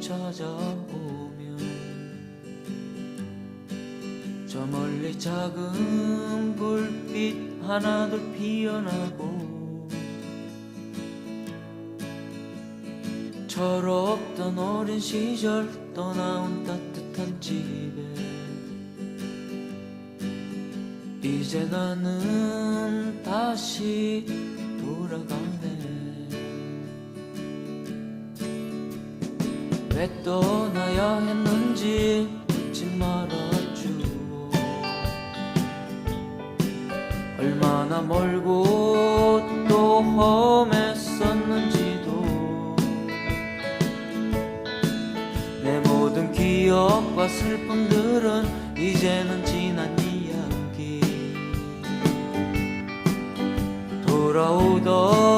찾아오면 저 멀리 작은 불빛 하나둘 피어나고 철없던 어린 시절 떠나온 따뜻한 집에 이제 나는 다시 왜 떠나야 했는지 묻지 말아주오 얼마나 멀고 또 험했었는지도. 내 모든 기억과 슬픔들은 이제는 지난 이야기. 돌아오던